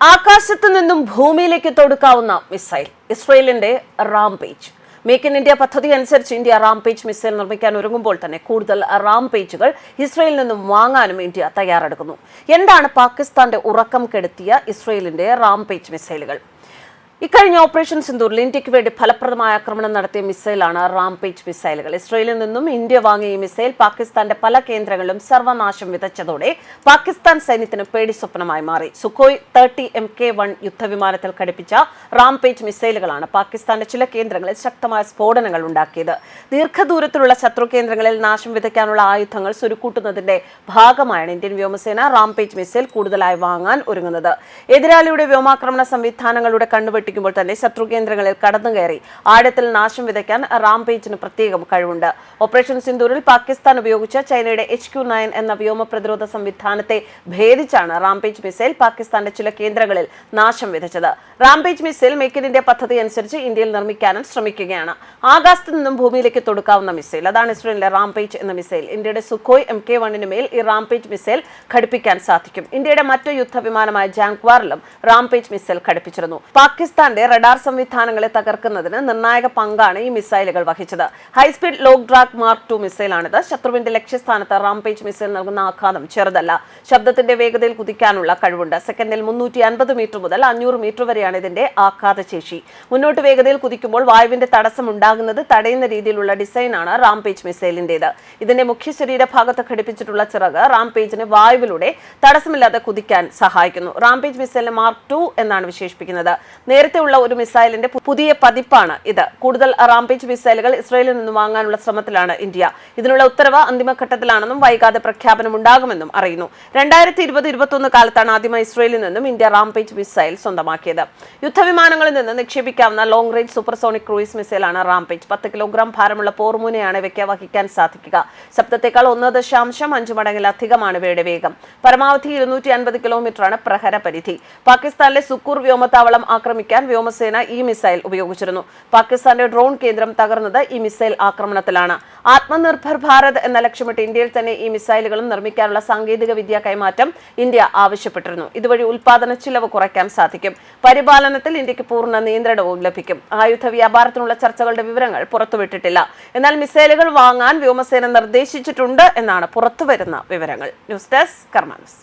ആകാശത്തു നിന്നും ഭൂമിയിലേക്ക് തൊടുക്കാവുന്ന മിസൈൽ ഇസ്രയേലിന്റെ റാംപേജ് മേക്ക് ഇൻ ഇന്ത്യ പദ്ധതി അനുസരിച്ച് ഇന്ത്യ റാംപേജ് മിസൈൽ നിർമ്മിക്കാൻ ഒരുങ്ങുമ്പോൾ തന്നെ കൂടുതൽ റാംപേജുകൾ ഇസ്രയേലിൽ നിന്നും വാങ്ങാനും ഇന്ത്യ തയ്യാറെടുക്കുന്നു. എന്താണ് പാകിസ്ഥാന്റെ ഉറക്കം കെടുത്തിയ ഇസ്രയേലിന്റെ റാംപേജ് മിസൈലുകൾ? ഇക്കഴിഞ്ഞ ഓപ്പറേഷൻ സിന്ദൂറിൽ ഇന്ത്യയ്ക്ക് വേണ്ടി ഫലപ്രദമായ ആക്രമണം നടത്തിയ മിസൈലാണ് റാംപേജ് മിസൈലുകൾ. ഇസ്രയേലിൽ നിന്നും ഇന്ത്യ വാങ്ങിയ ഈ മിസൈൽ പാകിസ്ഥാന്റെ പല കേന്ദ്രങ്ങളിലും സർവനാശം വിതച്ചതോടെ പാകിസ്ഥാൻ സൈന്യത്തിന് പേടി സ്വപ്നമായി മാറി. Sukhoi thirty M K one യുദ്ധവിമാനത്തിൽ ഘടിപ്പിച്ച റാംപേജ് മിസൈലുകളാണ് പാകിസ്ഥാന്റെ ചില കേന്ദ്രങ്ങളിൽ ശക്തമായ സ്ഫോടനങ്ങൾ ഉണ്ടാക്കിയത്. ദീർഘദൂരത്തിലുള്ള ശത്രു കേന്ദ്രങ്ങളിൽ നാശം വിതയ്ക്കാനുള്ള ആയുധങ്ങൾ സുരുക്കൂട്ടുന്നതിന്റെ ഭാഗമായാണ് ഇന്ത്യൻ വ്യോമസേന റാംപേജ് മിസൈൽ കൂടുതലായി വാങ്ങാൻ ഒരുങ്ങുന്നത്. എതിരാളിയുടെ വ്യോമാക്രമണ സംവിധാനങ്ങളുടെ കണ്ണുവെട്ടിക്കുമ്പോൾ തന്നെ ശത്രു കേന്ദ്രങ്ങളിൽ കടന്നുകയറി ആഴത്തിൽ നാശം വിതയ്ക്കാൻ റാംപേജിന് പ്രത്യേകം കഴിവുണ്ട്. ഓപ്പറേഷൻ സിന്ദൂരിൽ പാകിസ്ഥാൻ ഉപയോഗിച്ച ചൈനയുടെ എച്ച് ക്യു നയൻ എന്ന വ്യോമ പ്രതിരോധ സംവിധാനത്തെ ഭേദിച്ചാണ് റാംപേജ് മിസൈൽ പാകിസ്ഥാന്റെ ചില കേന്ദ്രങ്ങളിൽ നാശം വിതച്ചത്. Rampage missile make in India പദ്ധതി അനുസരിച്ച് ഇന്ത്യയിൽ നിർമ്മിക്കാനും ശ്രമിക്കുകയാണ്. ആകാശത്ത് നിന്നും ഭൂമിയിലേക്ക് തൊടുക്കാവുന്ന മിസൈൽ അതാണ് ഇസ്രയേലിന്റെ റാംപേജ് എന്ന മിസൈൽ. ഇന്ത്യയുടെ സുഖോയ് എം കെ വണ്ണിന് മേൽ ഈ റാംപേജ് മിസൈൽ ഘടിപ്പിക്കാൻ സാധിക്കും. ഇന്ത്യയുടെ മറ്റു യുദ്ധ വിമാനമായ ജാങ്ക്വാറിലും റാംപേജ് മിസൈൽ ഘടിപ്പിച്ചിരുന്നു. പാകിസ്ഥാന്റെ റഡാർ സംവിധാനങ്ങളെ തകർക്കുന്നതിന് നിർണായക പങ്കാണ് ഈ മിസൈലുകൾ വഹിച്ചത്. High speed low drag mark two മിസൈലാണിത്. ശത്രുവിന്റെ ലക്ഷ്യസ്ഥാനത്ത് റാംപേജ് മിസൈൽ നൽകുന്ന ആഘാതം ചെറുതല്ല. ശബ്ദത്തിന്റെ വേഗതയിൽ കുതിക്കാനുള്ള കഴിവുണ്ട്. സെക്കൻഡിൽ മുന്നൂറ്റി അൻപത് മീറ്റർ മുതൽ അഞ്ഞൂറ് മീറ്റർ വരെയാണ് ഇതിന്റെ ആഘാതശേഷി മുന്നോട്ട് വേഗതയിൽ കുതിക്കുമ്പോൾ വായുവിന്റെ തടസ്സം ഉണ്ടാകുന്നത് തടയുന്ന രീതിയിലുള്ള ഡിസൈനാണ് റാംപേജ് മിസൈലിന്റേത്. ഇതിന്റെ മുഖ്യ ശരീരഭാഗത്ത് ഘടിപ്പിച്ചിട്ടുള്ള ചിറക് റാംപേജിന് വായുവിലൂടെ തടസ്സമില്ലാതെ കുതിക്കാൻ സഹായിക്കുന്നു. റാംപേജ് മിസൈലിനെ മാർക്ക് ടു എന്നാണ് വിശേഷിപ്പിക്കുന്നത്. നേരത്തെ ഉള്ള ഒരു മിസൈലിന്റെ പുതിയ പതിപ്പാണ് ഇത്. കൂടുതൽ റാംപേജ് മിസൈലുകൾ ഇസ്രയേലിൽ നിന്ന് വാങ്ങാനുള്ള ശ്രമത്തിലാണ് ഇന്ത്യ. ഇതിനുള്ള ഉത്തരവ് അന്തിമഘട്ടത്തിലാണെന്നും വൈകാതെ പ്രഖ്യാപനം ഉണ്ടാകുമെന്നും അറിയുന്നു. രണ്ടായിരത്തി ഇരുപത് ഇരുപത്തൊന്ന് കാലത്താണ് ആദ്യമായി ഇസ്രയേലിൽ നിന്നും ഇന്ത്യ റാംപേജ് മിസൈൽ സ്വന്തമാക്കിയത്. യുദ്ധവിമാനങ്ങളിൽ നിന്ന് നിക്ഷേപിക്കാവുന്ന ലോങ് റേഞ്ച് സൂപ്പർസോണിക് ക്രൂയിസ് മിസൈലാണ് റാംപേജ്. പത്ത് കിലോഗ്രാം ഭാരമുള്ള പോർമൂനയാണ് ഇവയ്ക്ക് വഹിക്കാൻ സാധിക്കുക. ശബ്ദത്തേക്കാൾ ഒന്ന് ദശാംശം അഞ്ച് മടങ്ങിലധികമാണ് ഇവയുടെ വേഗം. പരമാവധി ഇരുന്നൂറ്റി അൻപത് കിലോമീറ്ററാണ് പ്രഹര പരിധി പാകിസ്ഥാനിലെ സുക്കൂർ വ്യോമത്താവളം ആക്രമിക്കാൻ വ്യോമസേന ഈ മിസൈൽ ഉപയോഗിച്ചിരുന്നു. പാകിസ്ഥാന്റെ ഡ്രോൺ കേന്ദ്രം തകർന്നത് ഈ മിസൈൽ ആക്രമണത്തിലാണ്. ആത്മനിർഭർ ഭാരത് എന്ന ലക്ഷ്യമിട്ട് ഇന്ത്യയിൽ തന്നെ ഈ മിസൈലുകളും നിർമ്മിക്കാനുള്ള സാങ്കേതിക വിദ്യ കൈമാറ്റം ഇന്ത്യ ആവശ്യപ്പെട്ടിരുന്നു. ഇതുവഴി ഉൽപാദന ചിലവ് കുറയ്ക്കാൻ സാധിക്കും. പരിപാലനത്തിൽ ഇന്ത്യയ്ക്ക് പൂർണ നിയന്ത്രണവും ലഭിക്കും. ആയുധ വ്യാപാരത്തിനുള്ള ചർച്ചകളുടെ വിവരങ്ങൾ പുറത്തുവിട്ടിട്ടില്ല. എന്നാൽ മിസൈലുകൾ വാങ്ങാൻ വ്യോമസേന നിർദ്ദേശിച്ചിട്ടുണ്ട് എന്നാണ് പുറത്തുവരുന്ന വിവരങ്ങൾ. News desk കർമാനസ്.